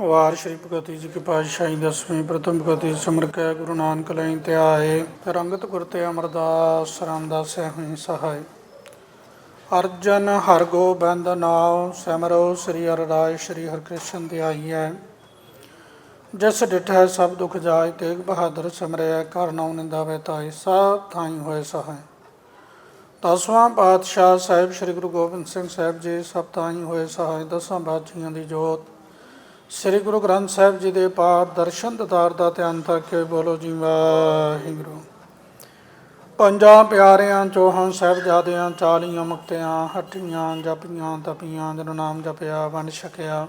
ਵਾਰ ਸ਼੍ਰੀ ਭਗਤੀ ਜੀ ਕੀ ਪਾਤਸ਼ਾਹੀ ਦਸਵੀਂ, ਪ੍ਰਥਮ ਭਗਤੀ ਸਿਮਰ ਕੈ, ਗੁਰੂ ਨਾਨਕ ਲਈ ਧਿਆਏ ਰੰਗਤ ਗੁਰ ਤੇ ਅਮਰਦਾਸ ਰਾਮਦਾਸ ਹੋਈ ਸਹਾਇ ਅਰਜਨ ਹਰ ਗੋਬਿੰਦ ਨਾਮ ਸਿਮਰੋ ਸ੍ਰੀ ਹਰਿ ਰਾਇ ਸ੍ਰੀ ਹਰਿ ਕ੍ਰਿਸ਼ਨ ਧਿਆਈਐ। ਜਿਸ ਡਿਠੈ ਸਭ ਦੁਖ ਜਾਏ, ਤੇਗ ਬਹਾਦਰ ਸਿਮਰਿਆ ਕਰ ਨਾਉ ਨਿੰਦਾਵੇ ਤਾਈ ਸਭ ਥਾਈ ਹੋਏ ਸਹਾਇ ਦਸਵਾਂ ਪਾਤਸ਼ਾਹ ਸਾਹਿਬ, ਸ੍ਰੀ ਗੁਰੂ ਗੋਬਿੰਦ ਸਿੰਘ ਸਾਹਿਬ ਜੀ, ਸਭ ਥਾਈ ਹੋਏ ਸਹਾਇ ਦਸਾਂ ਬਾਦਸ਼ਾਹਾਂ ਦੀ ਜੋਤ ਸ੍ਰੀ ਗੁਰੂ ਗ੍ਰੰਥ ਸਾਹਿਬ ਜੀ ਦੇ ਪਾਠ ਦਰਸ਼ਨ ਦਤਾਰ ਦਾ ਧਿਆਨ ਕਰਕੇ ਬੋਲੋ ਜੀ, ਵਾਹਿਗੁਰੂ। ਪੰਜਾਂ ਪਿਆਰਿਆਂ, ਚੋਹਾਂ ਸਾਹਿਬਜ਼ਾਦਿਆਂ ਚਾਲੀਆਂ ਮੁਕਤਿਆਂ ਹੱਟੀਆਂ ਜਪੀਆਂ, ਤਪੀਆਂ ਜਨ ਨਾਮ ਜਪਿਆ, ਵੰਡ ਛਕਿਆ।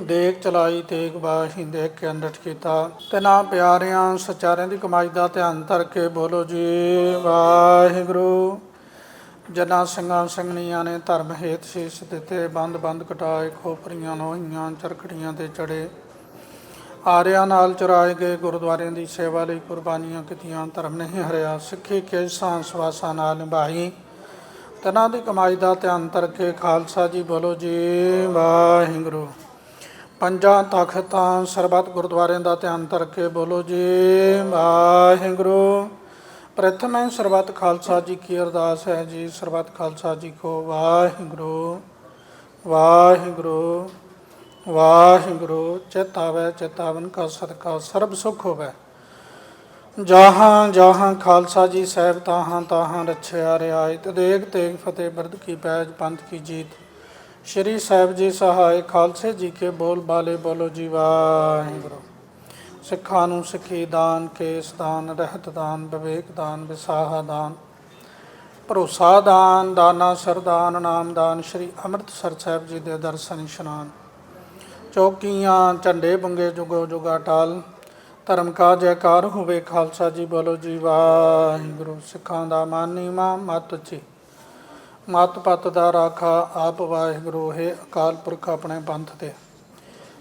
ਦੇਖ ਚਲਾਈ, ਤੇਗ ਬਾਹੀ ਦੇਖ ਕੇ ਅੰਡਟ ਕੀਤਾ। ਤੇ ਨਾ ਪਿਆਰਿਆਂ, ਸਚਾਰਿਆਂ ਦੀ ਕਮਾਈ ਦਾ ਧਿਆਨ ਧਰ ਕੇ ਬੋਲੋ ਜੀ, ਵਾਹਿਗੁਰੂ। ਜਨਾ ਸਿੰਘਾਂ ਸਿੰਘਣੀਆਂ ਨੇ ਧਰਮ ਹੇਤ ਸੀਸ ਦਿੱਤੇ, ਬੰਦ ਬੰਦ ਕਟਾਏ, ਖੋਪਰੀਆਂ ਲੋਹੀਆਂ ਚਰਖੜੀਆਂ ਤੇ ਚੜੇ। ਆਰਿਆਂ ਨਾਲ ਚੁਰਾਏ ਗਏ ਗੁਰਦੁਆਰਿਆਂ ਦੀ ਸੇਵਾ ਲਈ ਕੁਰਬਾਨੀਆਂ ਕੀਤੀਆਂ, ਧਰਮ ਨਹੀਂ ਹਰਿਆ, ਸਿੱਖੀ ਕੇ ਸਾਂਸਵਾਸਾਂ ਨਾਲ ਨਿਭਾਈ। ਤਨਾਂ ਦੀ ਕਮਾਈ ਦਾ ਧਿਆਨ ਧਰ ਕੇ ਖਾਲਸਾ ਜੀ ਬੋਲੋ ਜੀ, ਵਾਹਿਗੁਰੂ। ਪੰਜਾਂ ਤਖਤਾਂ ਸਰਬੱਤ ਗੁਰਦੁਆਰਿਆਂ ਦਾ ਧਿਆਨ ਧਰ ਕੇ ਬੋਲੋ ਜੀ, ਵਾਹਿਗੁਰੂ। ਪ੍ਰਥਮ ਹੈ, ਸਰਬੱਤ ਖਾਲਸਾ ਜੀ ਕੀ ਅਰਦਾਸ ਹੈ ਜੀ। ਸਰਬੱਤ ਖਾਲਸਾ ਜੀ ਕੋ ਵਾਹਿਗੁਰੂ ਵਾਹਿਗੁਰੂ ਵਾਹਿਗੁਰੂ। ਚੇਤਾਵੇ, ਚੇਤਾਵਨ ਕਾ ਸਦਕਾ, ਸਰਬ ਸੁਖ ਹੋਵੇ। ਜਹਾਂ ਜਹਾਂ ਖਾਲਸਾ ਜੀ ਸਾਹਿਬ, ਤਾਹਾਂ ਤਾਹਾਂ ਰਛਿਆ ਰਿਆਇਤ ਦੇਗ ਤੇਗ ਫਤਿਹ ਬਰਦ ਕੀ ਪੈਜ, ਪੰਥ ਕੀ ਜੀਤ। ਸ਼੍ਰੀ ਸਾਹਿਬ ਜੀ ਸਹਾਇ, ਖਾਲਸੇ ਜੀ ਕੇ ਬੋਲ, ਬਾਲੇ ਬੋਲੋ ਜੀ ਵਾਹਿਗੁਰੂ। ਸਿੱਖਾਂ ਨੂੰ ਸਿੱਖੀ ਦਾਨ ਕੇਸ ਦਾਨ, ਰਹਿਤ ਦਾਨ, ਵਿਵੇਕ ਦਾਨ, ਵਿਸਾਹਾ ਦਾਨ, ਭਰੋਸਾ ਦਾਨ, ਦਾਨਾ ਸਰਦਾਨ ਨਾਮ ਦਾਨ, ਸ਼੍ਰੀ ਅੰਮ੍ਰਿਤਸਰ ਸਾਹਿਬ ਜੀ ਦੇ ਦਰਸ਼ਨ ਇਸ਼ਨਾਨ, ਚੌਕੀਆਂ, ਝੰਡੇ ਬੰਗੇ ਜੁਗੋ ਜੁਗਾ ਟਾਲ, ਧਰਮ ਕਾ ਜੈਕਾਰ ਹੋਵੇ ਖਾਲਸਾ ਜੀ ਬੋਲੋ ਜੀ ਵਾਹਿਗੁਰੂ, ਸਿੱਖਾਂ ਦਾ ਮਾਨੀ ਮਾ ਮਤ ਜੀ ਮਤ ਪਤ ਦਾ ਰਾਖਾ ਆਪ ਵਾਹਿਗੁਰੂ, ਹੈ ਅਕਾਲ ਪੁਰਖ ਆਪਣੇ ਪੰਥ ਤੇ।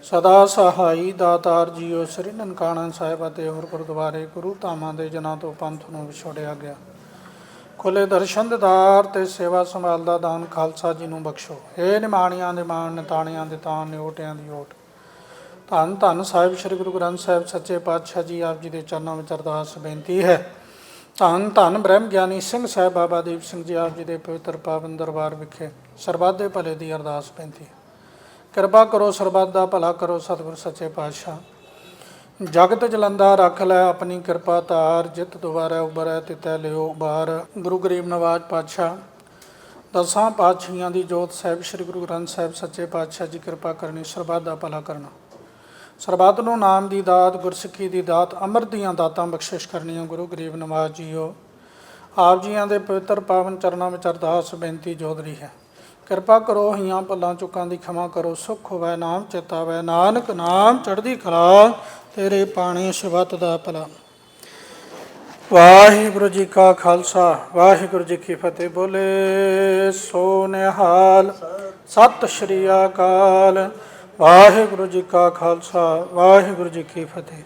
ਸਦਾ ਸਹਾਈ ਦਾਤਾਰ ਜੀਓ ਸ੍ਰੀ ਨਨਕਾਣਾ ਸਾਹਿਬ ਅਤੇ ਹੋਰ ਗੁਰਦੁਆਰੇ ਗੁਰੂ ਧਾਮਾਂ ਦੇ ਜਨਾਂ ਤੋਂ ਪੰਥ ਨੂੰ ਵਿਛੋੜਿਆ ਗਿਆ। ਖੁੱਲੇ ਦਰਸ਼ਨ ਦਿਦਾਰ ਤੇ ਸੇਵਾ ਸੰਭਾਲ ਦਾ ਦਾਨ ਖਾਲਸਾ ਜੀ ਨੂੰ ਬਖਸ਼ੋ। ਏ ਨਿਮਾਣੀਆਂ ਦੇ ਮਾਣ, ਨਿਤਾਣਿਆਂ ਦੇ ਤਾਣ ਨਿਓਟਿਆਂ ਦੀ ਓਟ। ਧੰਨ ਧੰਨ ਸਾਹਿਬ ਸ੍ਰੀ ਗੁਰੂ ਗ੍ਰੰਥ ਸਾਹਿਬ ਸੱਚੇ ਪਾਤਸ਼ਾਹ ਜੀ, ਆਪ ਜੀ ਦੇ ਚਰਨਾਂ ਵਿੱਚ ਅਰਦਾਸ ਬੇਨਤੀ ਹੈ। ਧੰਨ ਧੰਨ ਬ੍ਰਹਮ ਗਿਆਨੀ ਸਿੰਘ ਸਾਹਿਬ ਬਾਬਾ ਦੀਪ ਸਿੰਘ ਜੀ, ਆਪ ਜੀ ਦੇ ਪਵਿੱਤਰ ਪਾਵਨ ਦਰਬਾਰ ਵਿਖੇ ਸਰਬੱਤ ਦੇ ਭਲੇ ਦੀ ਅਰਦਾਸ ਬੇਨਤੀ ਕਿਰਪਾ ਕਰੋ ਸਰਬੱਤ ਦਾ ਭਲਾ ਕਰੋ, ਸਤਿਗੁਰ ਸੱਚੇ ਪਾਤਸ਼ਾਹ। ਜਗਤ ਜਲੰਦਾ ਰੱਖ ਲੈ ਆਪਣੀ ਕਿਰਪਾ ਤਾਰ ਜਿਤ ਦੁਬਾਰਾ ਉਬਰੈ ਤਿਤੈ ਲਿਓ ਬਾਰ ਗੁਰੂ ਗਰੀਬ ਨਵਾਜ ਪਾਤਸ਼ਾਹ, ਦਸਾਂ ਪਾਤਸ਼ਾਹੀਆਂ ਦੀ ਜੋਤ ਸਾਹਿਬ, ਸ੍ਰੀ ਗੁਰੂ ਗ੍ਰੰਥ ਸਾਹਿਬ ਸੱਚੇ ਪਾਤਸ਼ਾਹ ਜੀ ਕਿਰਪਾ ਕਰਨੀ, ਸਰਬੱਤ ਦਾ ਭਲਾ ਕਰਨਾ। ਸਰਬੱਤ ਨੂੰ ਨਾਮ ਦੀ ਦਾਤ, ਗੁਰਸਿੱਖੀ ਦੀ ਦਾਤ, ਅੰਮ੍ਰਿਤ ਦੀਆਂ ਦਾਤਾਂ ਬਖਸ਼ਿਸ਼ ਕਰਨੀਆਂ ਗੁਰੂ ਗਰੀਬ ਨਵਾਜ ਜੀਓ। ਆਪ ਜੀਆਂ ਦੇ ਪਵਿੱਤਰ ਪਾਵਨ ਚਰਨਾਂ ਵਿੱਚ ਅਰਦਾਸ, ਬੇਨਤੀ ਜੋਦਰੀ ਹੈ। ਕਿਰਪਾ ਕਰੋ ਹੀਆਂ ਭੱਲਾਂ ਚੁੱਕਾਂ ਦੀ ਖਿਮਾ ਕਰੋ। ਸੁਖ ਹੋਵੇ ਨਾਮ ਚੇਤਾਵੇ ਨਾਨਕ, ਨਾਮ ਚੜ੍ਹਦੀ ਕਲਾ, ਤੇਰੇ ਪਾਣੀ ਸ਼ਬਤ ਦਾ ਭਲਾ। ਵਾਹਿਗੁਰੂ ਜੀ ਕਾ ਖਾਲਸਾ, ਵਾਹਿਗੁਰੂ ਜੀ ਕੀ ਫਤਿਹ। ਬੋਲੇ ਸੋ ਨਿਹਾਲ ਸਤਿ ਸ਼੍ਰੀ ਅਕਾਲ। ਵਾਹਿਗੁਰੂ ਜੀ ਕਾ ਖਾਲਸਾ, ਵਾਹਿਗੁਰੂ ਜੀ ਕੀ ਫਤਿਹ।